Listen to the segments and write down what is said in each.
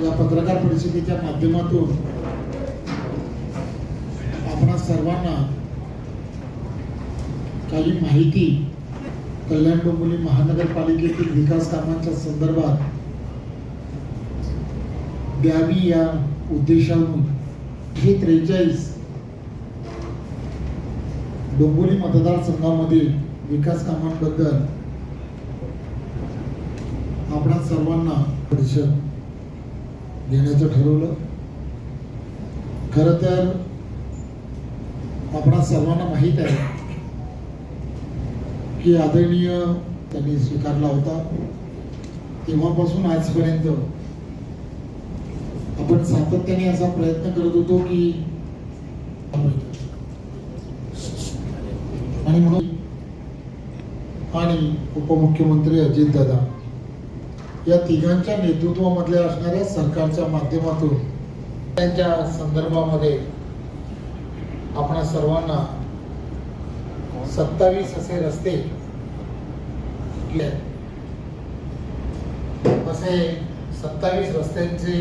या पत्रकार परिषदेच्या माध्यमातून आपणा सर्वांना काही माहिती कल्याण डोंबिवली महानगरपालिकेतील विकास कामांच्या संदर्भात द्यावी या उद्देशाने हे त्रेचाळीस डोंबिवली मतदारसंघामधील विकास कामांबद्दल आपणा सर्वांना परिषद घेण्याचं ठरवलं. खरं तर आपणा सर्वांना माहीत आहे की आदरणीय त्यांनी स्वीकारला होता. तेव्हापासून आजपर्यंत आपण सातत्याने असा प्रयत्न करत होतो की आणि म्हणून आणि उपमुख्यमंत्री अजितदादा या तिघांच्या नेतृत्वामधल्या असणाऱ्या सरकारच्या माध्यमातून त्यांच्या संदर्भामध्ये आपणा सर्वांना सत्तावीस असे रस्ते केले असे सत्तावीस रस्त्यांचे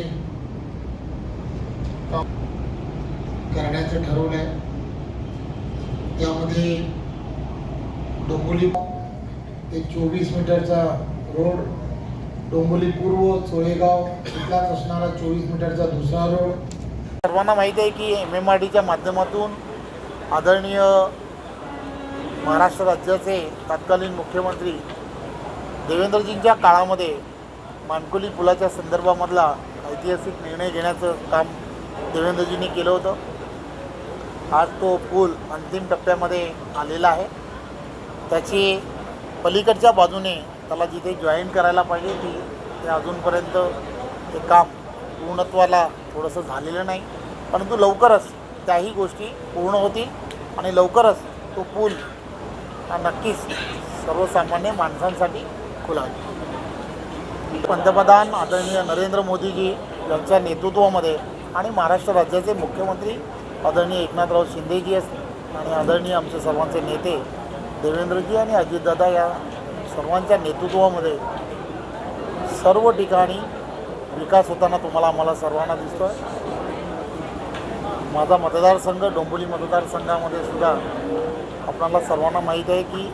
करण्याचं ठरवलंय त्यामध्ये डोंगोली ते चोवीस मीटरचा रोड डोंबोली पूर्व चोळेगाव इथलाच असणारा चोवीस मीटरचा दुसरा रोड. सर्वांना माहिती आहे की एम एम आर डीच्या माध्यमातून आदरणीय महाराष्ट्र राज्याचे तत्कालीन मुख्यमंत्री देवेंद्रजींच्या काळामध्ये मानकुली पुलाच्या संदर्भामधला ऐतिहासिक निर्णय घेण्याचं काम देवेंद्रजींनी केलं होतं. आज तो पूल अंतिम टप्प्यामध्ये आलेला आहे. त्याची पलीकडच्या बाजूने त्याला जिथे जॉईन करायला पाहिजे ती ते अजूनपर्यंत ते काम पूर्णत्वाला थोडंसं झालेलं नाही. परंतु लवकरच त्याही गोष्टी पूर्ण होतील आणि लवकरच तो पूल हा नक्कीच सर्वसामान्य माणसांसाठी खुला होईल. पंतप्रधान आदरणीय नरेंद्र मोदीजी यांच्या नेतृत्वामध्ये आणि महाराष्ट्र राज्याचे मुख्यमंत्री आदरणीय एकनाथराव शिंदेजी असतील आणि आदरणीय आमचे सर्वांचे नेते देवेंद्रजी आणि अजितदादा या सर्वांच्या नेतृत्वामध्ये सर्व ठिकाणी विकास होताना तुम्हाला आम्हाला सर्वांना दिसतो आहे माझा मतदारसंघ डोंबिवली मतदारसंघामध्ये सुद्धा आपल्याला सर्वांना माहीत आहे की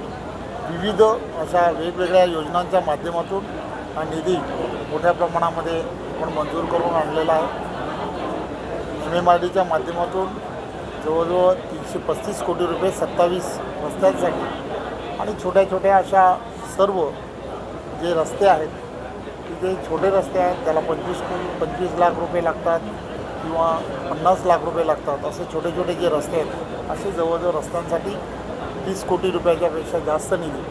विविध अशा वेगवेगळ्या योजनांच्या माध्यमातून हा निधी मोठ्या प्रमाणामध्ये आपण मंजूर करून आणलेला आहे. एम एम आर डीच्या माध्यमातून जवळजवळ तीनशे पस्तीस कोटी रुपये सत्तावीस रस्त्यांसाठी आणि छोट्या छोट्या अशा सर्व जे रस्ते आहेत तिथे जे छोटे रस्ते आहेत त्याला पंचवीस पंचवीस लाख रुपये लागतात किंवा पन्नास लाख रुपये लागतात असे छोटे छोटे जे रस्ते आहेत असे जवळजवळ रस्त्यांसाठी तीस कोटी रुपयाच्यापेक्षा जास्त निधी.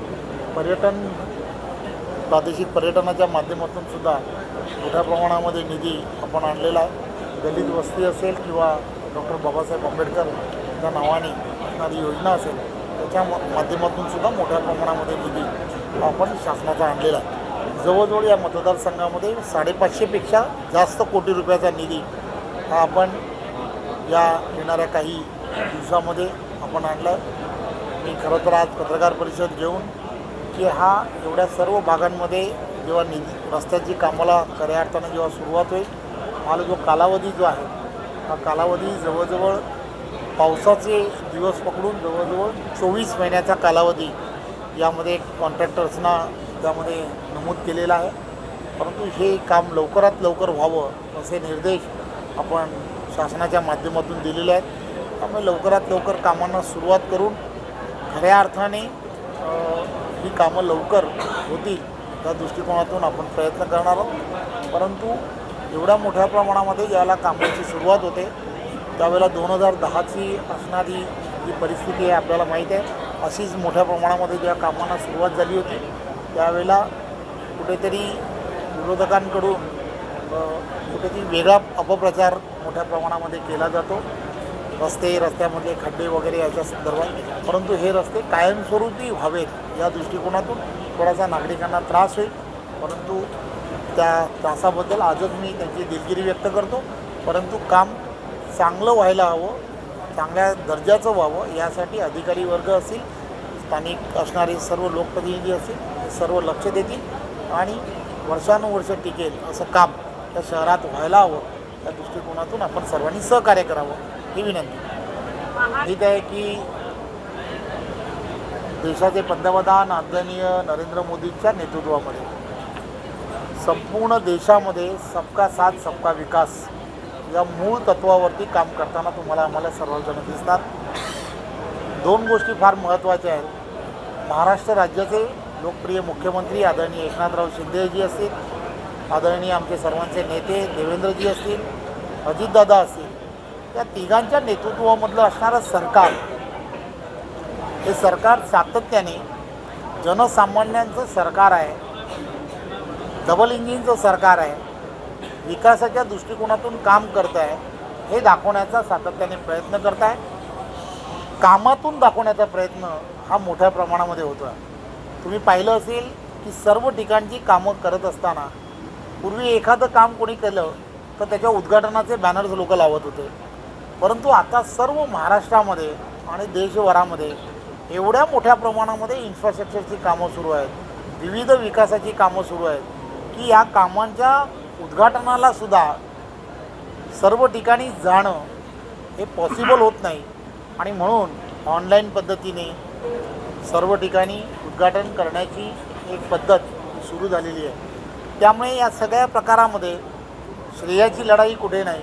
पर्यटन प्रादेशिक पर्यटनाच्या माध्यमातून सुद्धा मोठ्या प्रमाणामध्ये निधी आपण आणलेला आहे. दलित वस्ती असेल किंवा डॉक्टर बाबासाहेब आंबेडकर या नावाने असणारी योजना असेल त्याच्या माध्यमातून सुद्धा मोठ्या प्रमाणामध्ये निधी आपण शासनाचा आणलेला आहे. जवळजवळ या मतदारसंघामध्ये साडेपाचशेपेक्षा जास्त कोटी रुपयाचा निधी हा आपण या येणाऱ्या काही दिवसामध्ये आपण आणला आहे मी खरं तर आज पत्रकार परिषद घेऊन की हा एवढ्या सर्व भागांमध्ये जेव्हा निधी रस्त्याची कामाला खऱ्या अर्थानं जेव्हा सुरुवात होईल मला जो कालावधी जो आहे हा कालावधी जवळजवळ पावसाचे दिवस पकडून जवळजवळ चोवीस महिन्याचा कालावधी यामध्ये कॉन्ट्रॅक्टर्सना त्यामध्ये नमूद केलेला आहे. परंतु हे काम लवकरात लवकर व्हावं असे निर्देश आपण शासनाच्या माध्यमातून दिलेले आहेत. त्यामुळे लवकरात लवकर कामांना सुरुवात करून खऱ्या अर्थाने ही कामं लवकर होतील त्या दृष्टिकोनातून आपण प्रयत्न करणार आहोत. परंतु एवढ्या मोठ्या प्रमाणामध्ये याला कामाची सुरुवात होते. त्यावेळेला दोन हजार दहाची असणारी जी परिस्थिती आहे आपल्याला माहीत आहे अशीच मोठ्या प्रमाणामध्ये ज्या कामांना सुरुवात झाली होती त्यावेळेला कुठेतरी विरोधकांकडून कुठेतरी वेगळा अपप्रचार मोठ्या प्रमाणामध्ये केला जातो. रस्ते रस्त्यामधले खड्डे वगैरे याच्या संदर्भात. परंतु हे रस्ते कायमस्वरूपी व्हावेत या दृष्टिकोनातून थोडासा नागरिकांना त्रास होईल. परंतु त्या त्रासाबद्दल आजच मी त्यांची दिलगिरी व्यक्त करतो. परंतु काम चांगलं व्हायला हवं चांगल्या दर्जाचं व्हावं यासाठी अधिकारी वर्ग असतील स्थानिक असणारे सर्व लोकप्रतिनिधी असतील सर्व लक्ष देतील आणि वर्षानुवर्ष टिकेल असं काम त्या शहरात व्हायला हवं. त्या दृष्टिकोनातून आपण सर्वांनी सहकार्य करावं ही विनंती. माहीत आहे की देशाचे पंतप्रधान आदरणीय नरेंद्र मोदींच्या नेतृत्वामध्ये संपूर्ण देशामध्ये सबका साथ सबका विकास या मूळ तत्वावरती काम करताना तुम्हाला आम्हाला सर्वजण दिसतात. दोन गोष्टी फार महत्त्वाच्या आहेत. महाराष्ट्र राज्याचे लोकप्रिय मुख्यमंत्री आदरणीय एकनाथराव शिंदेजी असतील आदरणीय आमचे सर्वांचे नेते देवेंद्रजी असतील अजितदादा असतील या तिघांच्या नेतृत्वामधलं असणारं सरकार हे सरकार सातत्याने जनसामान्यांचं सरकार आहे. डबल इंजिनचं सरकार आहे. विकासाच्या दृष्टिकोनातून काम करत आहे हे दाखवण्याचा सातत्याने प्रयत्न करत आहे कामातून दाखवण्याचा प्रयत्न हा मोठ्या प्रमाणामध्ये होतो आहे तुम्ही पाहिलं असेल की सर्व ठिकाणची कामं करत असताना पूर्वी एखादं काम कोणी केलं तर त्याच्या उद्घाटनाचे बॅनर्स लोक लावत होते. परंतु आता सर्व महाराष्ट्रामध्ये आणि देशभरामध्ये एवढ्या मोठ्या प्रमाणामध्ये इन्फ्रास्ट्रक्चरची कामं सुरू आहेत. विविध विकासाची कामं सुरू आहेत की या कामांच्या उद्घाटनाला सुद्धा सर्व ठिकाणी जाणं हे पॉसिबल होत नाही. आणि म्हणून ऑनलाईन पद्धतीने सर्व ठिकाणी उद्घाटन करण्याची एक पद्धत सुरू झालेली आहे. त्यामुळे या सगळ्या प्रकारामध्ये श्रेयाची लढाई कुठे नाही.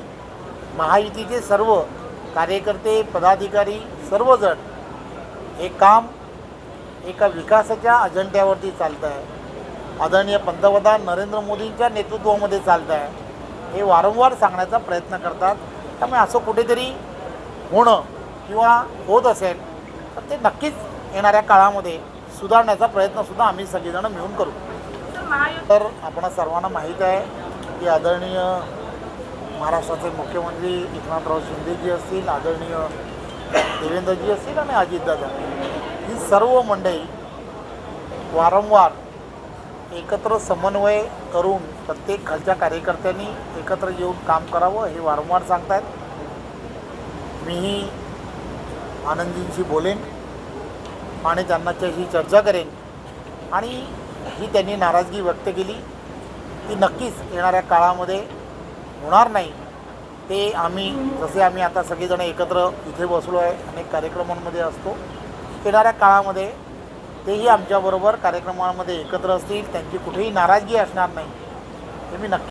महायुतीचे सर्व कार्यकर्ते पदाधिकारी सर्वजण हे काम एका विकासाच्या अजेंड्यावरती चालतं आहे आदरणीय पंतप्रधान नरेंद्र मोदींच्या नेतृत्वामध्ये चालतं आहे हे वारंवार सांगण्याचा प्रयत्न करतात. त्यामुळे असं कुठेतरी होणं किंवा होत असेल तर ते नक्कीच येणाऱ्या काळामध्ये सुधारण्याचा प्रयत्नसुद्धा आम्ही सगळेजणं मिळून करू. तर आपण सर्वांना माहीत आहे की आदरणीय महाराष्ट्राचे मुख्यमंत्री एकनाथराव शिंदेजी असतील आदरणीय देवेंद्रजी असतील आणि अजितदादा. ही सर्व मंडळी वारंवार एकत्र समन्वय करून प्रत्येक खालच्या कार्यकर्त्यांनी एकत्र येऊन काम करावं हे वारंवार सांगतायत. मीही आनंदजींशी बोलेन आणि त्यांनाच्याशी चर्चा करेन. आणि जी त्यांनी नाराजगी व्यक्त केली ती नक्कीच येणाऱ्या काळामध्ये होणार नाही. ते आम्ही जसे आम्ही आता सगळेजण एकत्र इथे बसलो आहे अनेक कार्यक्रमांमध्ये असतो येणाऱ्या काळामध्ये तेही आमच्याबरोबर कार्यक्रमामध्ये एकत्र असतील त्यांची कुठेही नाराजगी असणार नाही. हे मी नक्की